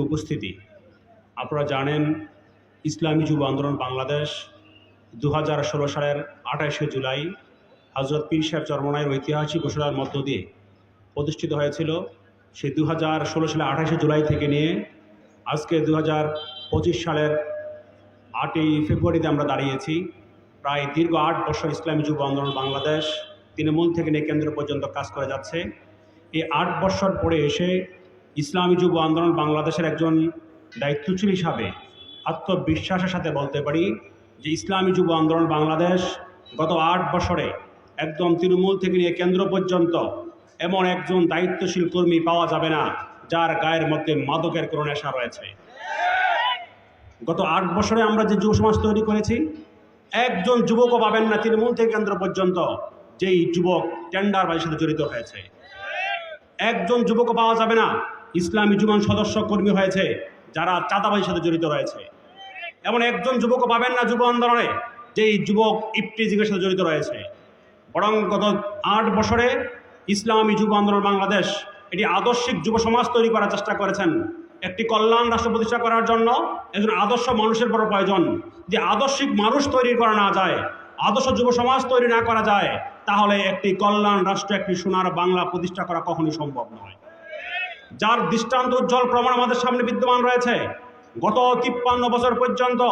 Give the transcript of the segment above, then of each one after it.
উপস্থিতি। আপনারা জানেন, ইসলামী যুব আন্দোলন বাংলাদেশ দু হাজার ষোলো সালের আঠাশে জুলাই হজরত পীর সাহেব চরমনায়ের ঐতিহাসিক ঘোষণার মধ্য দিয়ে প্রতিষ্ঠিত হয়েছিল। সে দু সালের আঠাশে জুলাই থেকে নিয়ে আজকে দু হাজার পঁচিশ সালের আটই ফেব্রুয়ারিতে আমরা দাঁড়িয়েছি। প্রায় দীর্ঘ আট বছর ইসলামী যুব আন্দোলন বাংলাদেশ তৃণমূল থেকে নিয়ে কেন্দ্র পর্যন্ত কাজ করে যাচ্ছে। এই আট বছর পরে এসে ইসলামী যুব আন্দোলন বাংলাদেশের একজন দায়িত্বশীল হিসাবে আত্মবিশ্বাসের সাথে বলতে পারি যে ইসলামী যুব আন্দোলন বাংলাদেশ গত আট বছরে একদম তৃণমূল থেকে নিয়ে কেন্দ্র পর্যন্ত এমন একজন দায়িত্বশীল কর্মী পাওয়া যাবে না, যার গায়ের মধ্যে মাদকের কোনো নেশা রয়েছে। গত আট বছরে আমরা যে যুব সমাজ তৈরি করেছি, একজন যুবকও পাবেন না তৃণমূল থেকে কেন্দ্র পর্যন্ত, যেই যুবক টেন্ডারবাজির সাথে জড়িত হয়েছে। একজন যুবকও পাওয়া যাবে না ইসলামী যুবন সদস্য কর্মী হয়েছে, যারা চাঁদাবাজির সাথে জড়িত রয়েছে। এমন একজন যুবকও পাবেন না যুব আন্দোলনে, যেই যুবক ইফটিজিংয়ের সাথে জড়িত রয়েছে। বরং গত আট বছরে ইসলামী যুব আন্দোলন বাংলাদেশ এটি আদর্শিক যুব সমাজ তৈরি করার চেষ্টা করেছেন। একটি কল্যাণ রাষ্ট্র প্রতিষ্ঠা করার জন্য একজন আদর্শ মানুষের বড় প্রয়োজন। যে আদর্শিক মানুষ তৈরি করা না যায়, আদর্শ যুব সমাজ তৈরি না করা যায়, তাহলে একটি কল্যাণ রাষ্ট্র, একটি সোনার বাংলা প্রতিষ্ঠা করা কখনই সম্ভব নয়। যার দৃষ্টান্ত উজ্জ্বল প্রমাণ আমাদের সামনে বিদ্যমান রয়েছে। গত তিপ্পান্ন বছর পর্যন্ত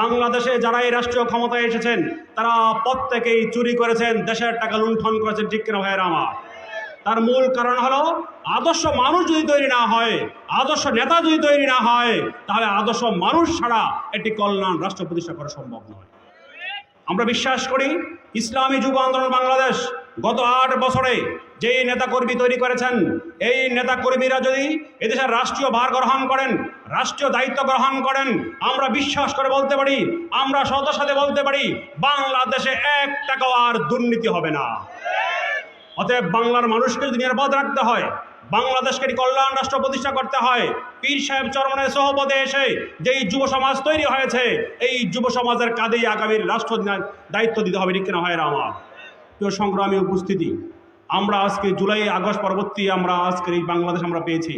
বাংলাদেশে যারা এই রাষ্ট্রীয় ক্ষমতায় এসেছেন, তারা প্রত্যেকেই চুরি করেছেন, দেশের টাকা লুণ্ঠন করেছেন, ঠিক ভাইয়ের আমার? তার মূল কারণ হলো, আদর্শ মানুষ যদি তৈরি না হয়, আদর্শ নেতা যদি তৈরি না হয়, তাহলে আদর্শ মানুষ ছাড়া একটি কল্যাণ রাষ্ট্র প্রতিষ্ঠা করা সম্ভব নয়। আমরা বিশ্বাস করি, ইসলামী যুব আন্দোলন বাংলাদেশ গত আট বছরে যেই নেতাকর্মী তৈরি করেছেন, এই নেতাকর্মীরা যদি এদেশের রাষ্ট্রীয় ভার গ্রহণ করেন, রাষ্ট্রীয় দায়িত্ব গ্রহণ করেন, আমরা বিশ্বাস করে বলতে পারি, আমরা সত সাথে বলতে পারি, বাংলাদেশে এক টাকাও আর দুর্নীতি হবে না। অতএব বাংলার মানুষকে যদি নিরাপদ রাখতে হয়, বাংলাদেশকে কল্যাণ রাষ্ট্র প্রতিষ্ঠা করতে হয়, পীর সাহেব চরমনের সহপদে এসে যেই যুব সমাজ তৈরি হয়েছে, এই যুব সমাজের কাঁধেই আগামীর রাষ্ট্র দায়িত্ব দিতে হবে, ঠিক হয় আমার? প্রিয় সংগ্রামী উপস্থিতি, আমরা আজকে জুলাই আগস্ট পরবর্তী আমরা আজকের এই বাংলাদেশ আমরা পেয়েছি।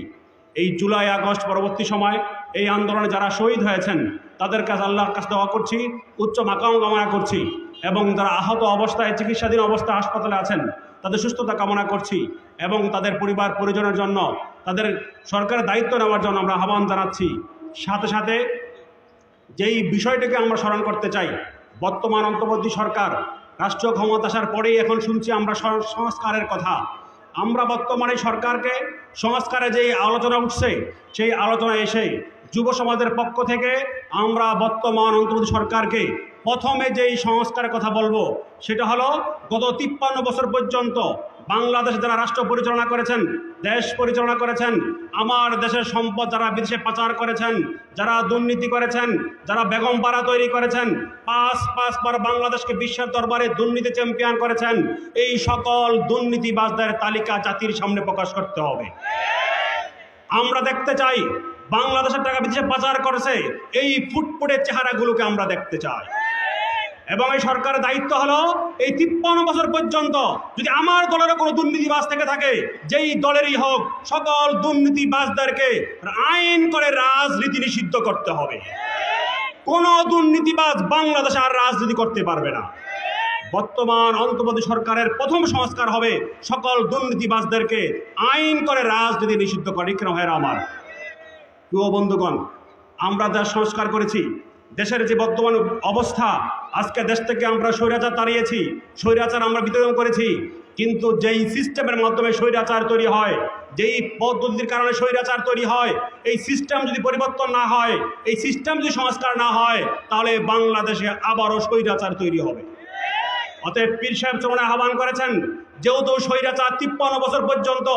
এই জুলাই আগস্ট পরবর্তী সময় এই আন্দোলনে যারা শহীদ হয়েছেন, তাদের কাছে আল্লাহর কাছে দেওয়া করছি, উচ্চ মাকাম কামনা করছি এবং যারা আহত অবস্থায় চিকিৎসাধীন অবস্থায় হাসপাতালে আছেন, তাদের সুস্থতা কামনা করছি এবং তাদের পরিবার পরিজনের জন্য, তাদের সরকারের দায়িত্ব নেওয়ার জন্য আমরা আহ্বান জানাচ্ছি। সাথে সাথে যেই বিষয়টিকে আমরা স্মরণ করতে চাই, বর্তমান অন্তর্বর্তী সরকার রাষ্ট্রীয় ক্ষমতা আসার পরেই এখন শুনছি আমরা সংস্কারের কথা। আমরা বর্তমানে সরকারকে সংস্কারে যেই আলোচনা উঠছে, সেই আলোচনা এসে যুব সমাজের পক্ষ থেকে আমরা বর্তমান অন্তর্বর্তী সরকারকে প্রথমে যেই সংস্কারের কথা বলব, সেটা হলো গত তিপ্পান্ন বছর পর্যন্ত বাংলাদেশ যারা রাষ্ট্র পরিচালনা করেছেন দেশ পরিচালনা করেছেন, আমার দেশের সম্পদ যারা বিদেশে পাচার করেছেন, যারা দুর্নীতি করেছেন, যারা বেগম পাড়া তৈরি করেছেন, পাঁচ পাঁচবার বাংলাদেশকে বিশ্বের দরবারে দুর্নীতি চ্যাম্পিয়ন করেছেন, এই সকল দুর্নীতিবাজদের তালিকা জাতির সামনে প্রকাশ করতে হবে। আমরা দেখতে চাই, বাংলাদেশের টাকা বিদেশে পাচার করেছে, এই ফুটফুটের চেহারাগুলোকে আমরা দেখতে চাই। এবং এই সরকারের দায়িত্ব হলো এই তিপ্পান্ন বছর পর্যন্ত যদি আমার দলের কোনো দুর্নীতিবাজ থেকে থাকে, যেই দলেরই হোক, সকল দুর্নীতিবাজদেরকে আইন করে রাজনীতি নিষিদ্ধ করতে হবে। কোনো দুর্নীতিবাজ বাংলাদেশে আর রাজনীতি করতে পারবে না। বর্তমান অন্তর্বর্তী সরকারের প্রথম সংস্কার হবে সকল দুর্নীতিবাজদেরকে আইন করে রাজনীতি নিষিদ্ধ করে। কেন হয় আমার প্রিয় বন্ধুগণ, আমরা যা সংস্কার করেছি দেশের যে বর্তমান অবস্থা, আজকে দেশ থেকে আমরা স্বৈরাচার তাড়িয়েছি, স্বৈরাচার আমরা বিতরণ করেছি, কিন্তু যেই সিস্টেমের মাধ্যমে স্বৈরাচার তৈরি হয়, যেই পদ্ধতির কারণে স্বৈরাচার তৈরি হয়, এই সিস্টেম যদি পরিবর্তন না হয়, এই সিস্টেম যদি সংস্কার না হয়, তাহলে বাংলাদেশে আবারও স্বৈরাচার তৈরি হবে। অতএব পীর সাহেব চরণে আহ্বান করেছেন, যেহেতু স্বৈরাচার তিপ্পান্ন বছর পর্যন্ত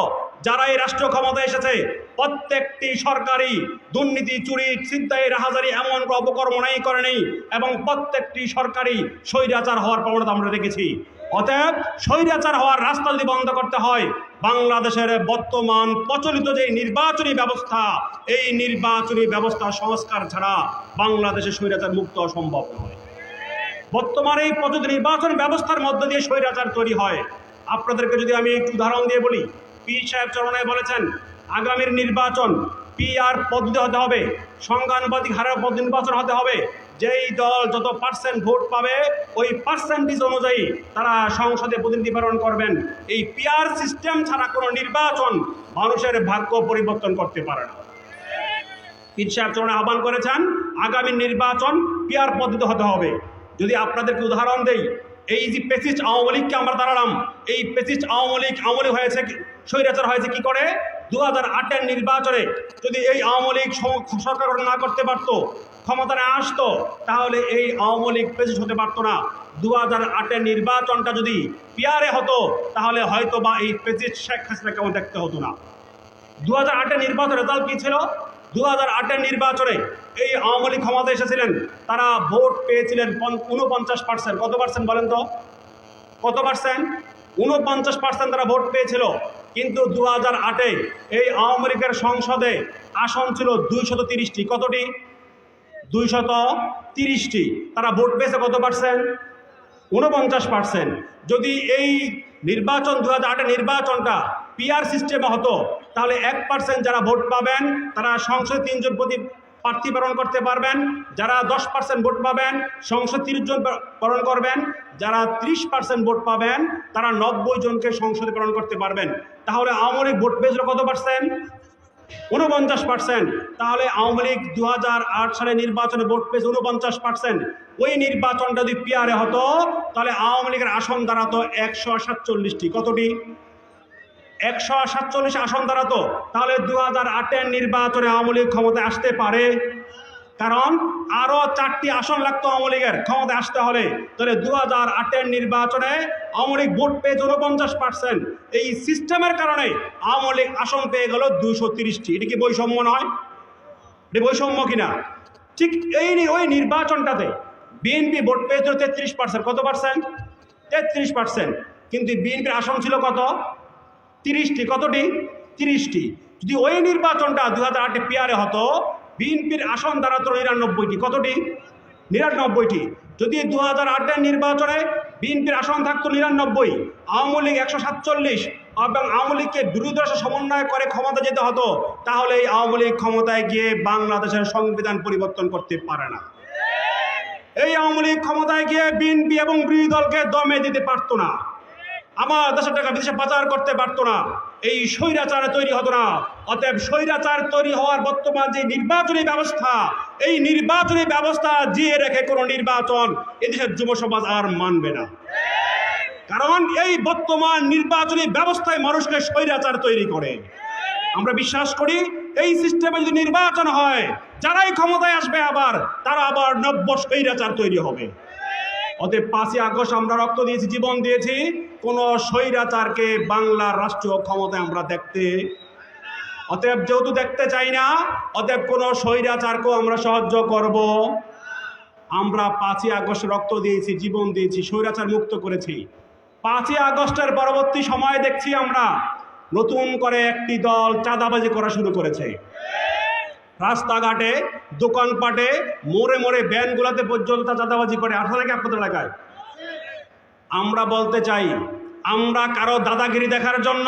যারা এই রাষ্ট্র ক্ষমতা এসেছে, প্রত্যেকটি সরকারি দুর্নীতি, চুরি, ছিনতাই, রাহাজারি এমন অপকর্ম নাই করেনি এবং প্রত্যেকটি সরকারি স্বৈরাচার হওয়ার প্রবণতা আমরা দেখেছি। অতএব স্বৈরাচার হওয়ার রাস্তা যদি বন্ধ করতে হয়। বাংলাদেশের বর্তমান প্রচলিত যে নির্বাচনী ব্যবস্থা, এই নির্বাচনী ব্যবস্থা সংস্কার ছাড়া বাংলাদেশে স্বৈরাচার মুক্ত হওয়া সম্ভব নয়। বর্তমানে এই প্রচলিত নির্বাচন ব্যবস্থার মধ্য দিয়ে স্বৈরাচার তৈরি হয়। আপনাদেরকে যদি আমি একটু উদাহরণ দিয়ে বলি পীর সাহেব চরণে বলেছেন, আগামীর নির্বাচন পিআর পদ্ধতি হতে হবে সংখ্যানুপাতিক হারের পদ্ধতি নির্বাচন হতে হবে। যেই দল যত পার্সেন্ট ভোট পাবে, ওই পার্সেন্টেজ অনুযায়ী তারা সংসদে প্রতিনিধি প্রেরণ করবেন। এই পিআর সিস্টেম ছাড়া কোনো নির্বাচন মানুষের ভাগ্য পরিবর্তন করতে পারে না। পীর সাহেব চরণে আহ্বান করেছেন আগামী নির্বাচন পিয়ার পদ্ধতি হতে হবে। যদি আপনাদেরকে উদাহরণ দেই এই যে পেসিস্ট আওয়ামী লীগকে আমরা দাঁড়ালাম, এই fascist Awami League Awami League হয়েছে স্বৈরাচার হয়েছে কি করে? দু হাজার আটের নির্বাচনে যদি এই আওয়ামী লীগ সরকার গঠন না করতে পারতো ক্ষমতায় আসতো, তাহলে এই আওয়ামী লীগ পেসিস্ট হতে পারতো না। দু হাজার আটের নির্বাচনটা যদি পিয়ারে হতো, তাহলে হয়তো বা এই পেসিস্ট শেখ হাসিনা কেমন দেখতে হতো না। দু হাজার আটের নির্বাচন রেজাল্ট কী ছিল? দু হাজার নির্বাচনে এই আওয়ামী লীগ ক্ষমতা এসেছিলেন, তারা ভোট পেয়েছিলেন উনপঞ্চাশ পার্সেন্ট কত পার্সেন্ট বলেন তো? কত পার্সেন্ট উনপঞ্চাশ পার্সেন্ট তারা ভোট পেয়েছিল। কিন্তু দু হাজার আটে এই আওয়ামী লীগের সংসদে আসন ছিল দুইশত তিরিশটি। কতটি? দুইশত তিরিশটি। তারা ভোট পেয়েছে কত পার্সেন্ট উনপঞ্চাশ পার্সেন্ট যদি এই নির্বাচন দু হাজার নির্বাচনটা পিআর সিস্টেমে হতো, তাহলে এক পার্সেন্ট যারা ভোট পাবেন, তারা সংসদে তিনজন প্রতি প্রার্থী প্রেরণ করতে পারবেন। যারা দশ পার্সেন্ট ভোট পাবেন, সংসদ তিরিশ জন প্রেরণ করবেন। যারা ত্রিশ পার্সেন্ট ভোট পাবেন, তারা নব্বই জনকে সংসদে প্রেরণ করতে পারবেন। তাহলে আওয়ামী ভোট পেয়েছিল কত পার্সেন্ট উনপঞ্চাশ পার্সেন্ট তাহলে আওয়ামী লীগ দু সালে নির্বাচনে ভোট পেয়েছে উনপঞ্চাশ পার্সেন্ট ওই নির্বাচনটা যদি পিয়ারে হতো, তাহলে আওয়ামী লীগের আসন দাঁড়াতো একশো সাতচল্লিশটি কতটি? একশো সাতচল্লিশ আসন দাঁড়াতো। তাহলে দু হাজার আটের নির্বাচনে আওয়ামী লীগ ক্ষমতায় আসতে পারে। কারণ আরও চারটি আসন লাগতো আওয়ামী লীগের ক্ষমতায় আসতে হলে। তাহলে দু হাজার আটের নির্বাচনে আওয়ামী লীগ ভোট পেয়েছে উনপঞ্চাশ পার্সেন্ট এই সিস্টেমের কারণে আওয়ামী লীগ আসন পেয়ে গেল দুশো তিরিশটি। এটা কি বৈষম্য নয়? এটা বৈষম্য কিনা? ঠিক এই ওই নির্বাচনটাতে বিএনপি ভোট পেয়েছিল তেত্রিশ পার্সেন্ট কত পার্সেন্ট তেত্রিশ পার্সেন্ট কিন্তু বিএনপির আসন ছিল কত? তিরিশটি। কতটি? তিরিশটি। যদি ওই নির্বাচনটা দু হাজার আটে পিয়ারে হতো, বিএনপির আসন দাঁড়াতো নিরানব্বইটি। কতটি? নিরানব্বইটি। যদি দু হাজার আটের নির্বাচনে বিএনপির আসন থাকতো নিরানব্বই, আওয়ামী লীগ একশো সাতচল্লিশ এবং আওয়ামী লীগকে বিরোধী সমন্বয় করে ক্ষমতা যেতে হতো, তাহলে এই আওয়ামী লীগ ক্ষমতায় গিয়ে বাংলাদেশের সংবিধান পরিবর্তন করতে পারে না। এই আওয়ামী লীগ ক্ষমতায় গিয়ে বিএনপি এবং বিরোধী দলকে দমে দিতে পারতো না। আমার দেশের টাকা বিদেশে পাচার করতে পারতো না। এই স্বৈরাচার তৈরি হতো না। অতএব স্বৈরাচার তৈরি হওয়ার বর্তমান যে নির্বাচনী ব্যবস্থা, এই নির্বাচনী ব্যবস্থা জিয়ে রেখে কোনো নির্বাচন এদেশের যুব সমাজ আর মানবে না। কারণ এই বর্তমান নির্বাচনী ব্যবস্থায় মানুষকে স্বৈরাচার তৈরি করে। আমরা বিশ্বাস করি, এই সিস্টেমে যদি নির্বাচন হয়, যারাই ক্ষমতায় আসবে আবার, তারা আবার নব্য স্বৈরাচার তৈরি হবে। অতএব পাঁচই আগস্ট আমরা রক্ত দিয়েছি, জীবন দিয়েছি। কোনো স্বৈরাচারকে বাংলার রাষ্ট্রীয় ক্ষমতায় আমরা দেখতে অতএব যেহেতু দেখতে চাই না, অতএব কোনো স্বৈরাচারকেও আমরা সাহায্য করব। আমরা পাঁচই আগস্ট রক্ত দিয়েছি, জীবন দিয়েছি, স্বৈরাচার মুক্ত করেছি। পাঁচই আগস্টের পরবর্তী সময়ে দেখছি আমরা নতুন করে একটি দল চাঁদাবাজি করা শুরু করেছে। রাস্তাঘাটে, দোকানপাটে, মোড়ে মোড়ে ভ্যানগুলোতে পর্যন্ত চাঁদাবাজি করে। আসা নাকি আপনাদের এলাকায়? আমরা বলতে চাই, আমরা কারও দাদাগিরি দেখার জন্য,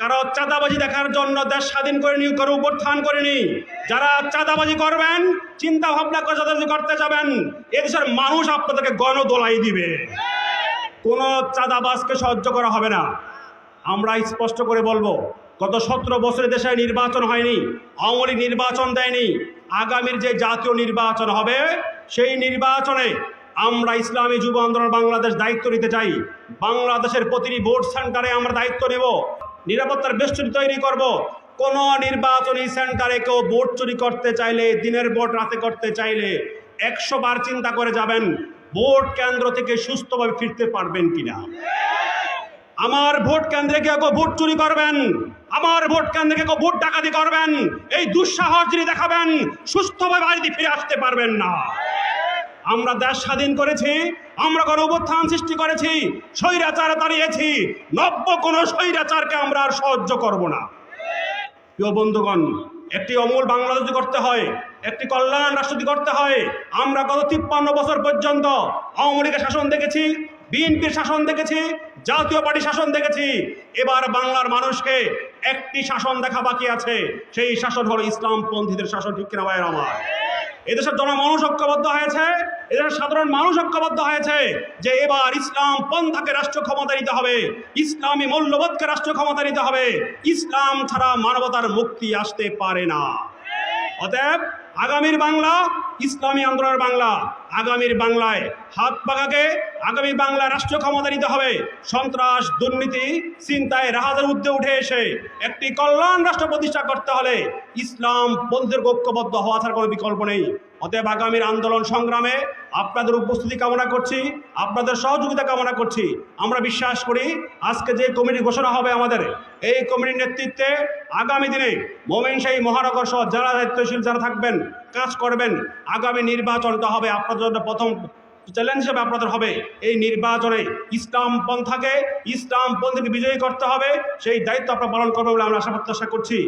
কারও চাঁদাবাজি দেখার জন্য দেশ স্বাধীন করে নি কারও উপত্থান করেনি। যারা চাঁদাবাজি করবেন, চিন্তা ভাবনা করে চাঁদাবাজি করতে যাবেন, এদেশের মানুষ আপনাদেরকে গণদোলাই দিবে। কোনো চাঁদাবাজকে সহ্য করা হবে না। আমরা স্পষ্ট করে বলব গত সতেরো বছরে দেশে নির্বাচন হয়নি, আওয়ামী নির্বাচন দেয়নি। আগামীর যে জাতীয় নির্বাচন হবে, সেই নির্বাচনে আমরা ইসলামী যুব আন্দোলন বাংলাদেশ দায়িত্ব নিতে চাই। বাংলাদেশের প্রতিটি ভোট সেন্টারে আমরা দায়িত্ব নেব। নিরাপত্তার বেষ্টনী তৈরি করব। কোন নির্বাচনী সেন্টারে কেউ ভোট চুরি করতে চাইলে, দিনের ভোট রাতে করতে চাইলে একশো বার চিন্তা করে যাবেন, ভোট কেন্দ্র থেকে সুস্থভাবে ফিরতে পারবেন কিনা। আমার ভোট কেন্দ্রে কেউ কেউ ভোট চুরি করবেন, আমার ভোট কেন্দ্রে কেউ ভোট ডাকাতি করবেন, এই দুঃসাহস যিনি দেখাবেন, সুস্থভাবে বাড়িতে ফিরে আসতে পারবেন না। আমরা দেশ স্বাধীন করেছি, আমরা কোনো অবস্থান সৃষ্টি করেছি, স্বৈরাচারে দাঁড়িয়েছি, নব্য কোনো স্বৈরাচারকে আমরা আর সহ্য করব না। প্রিয় বন্ধুগণ, একটি অমূল বাংলাদেশ করতে হয়, একটি কল্যাণ রাষ্ট্র যদি করতে হয়, আমরা গত তিপ্পান্ন বছর পর্যন্ত আওয়ামী লীগের শাসন দেখেছি বিএনপির শাসন দেখেছি, জাতীয় পার্টি শাসন দেখেছি। এবার বাংলার মানুষকে একটি শাসন দেখা বাকি আছে, সেই শাসন হলো ইসলামপন্থীদের শাসন, ঠিক কিনা ভাইয়ের আমার? এদেশের জনমানুষ ঐক্যবদ্ধ হয়েছে, এদেশের সাধারণ মানুষ ঐক্যবদ্ধ হয়েছে যে এবার ইসলাম পন্থাকে রাষ্ট্র ক্ষমতা নিতে হবে, ইসলামী মূল্যবোধকে রাষ্ট্র ক্ষমতা নিতে হবে। ইসলাম ছাড়া মানবতার মুক্তি আসতে পারে না। অতএব আগামীর বাংলা, ইসলামী আন্দোলনের বাংলা। আগামীর বাংলায় হাত পাকাকে আগামী বাংলা রাষ্ট্র ক্ষমতা নিতে হবে। সন্ত্রাস, দুর্নীতি চিন্তায় রাহাজের উদ্যোগ উঠে এসে একটি কল্যাণ রাষ্ট্র প্রতিষ্ঠা করতে হলে ইসলাম পন্থের ঐক্যবদ্ধ হওয়া ছাড়া কোনো বিকল্প নেই। অতএব আগামীর আন্দোলন সংগ্রামে আপনাদের উপস্থিতি কামনা করছি, আপনাদের সহযোগিতা কামনা করছি। আমরা বিশ্বাস করি, আজকে যে কমিটি ঘোষণা হবে আমাদের, এই কমিটির নেতৃত্বে আগামী দিনে মোমেন শাহী মহানগর সহ যারা দায়িত্বশীল যারা থাকবেন, কাজ করবেন, আগামী নির্বাচনটা হবে আপনাদের জন্য প্রথম চ্যালেঞ্জ হিসেবে আপনাদের হবে। এই নির্বাচনে ইসলাম পন্থাকে, ইসলাম পন্থীকে বিজয়ী করতে হবে। সেই দায়িত্ব আপনারা পালন করবে বলে আমরা আশা প্রত্যাশা করছি।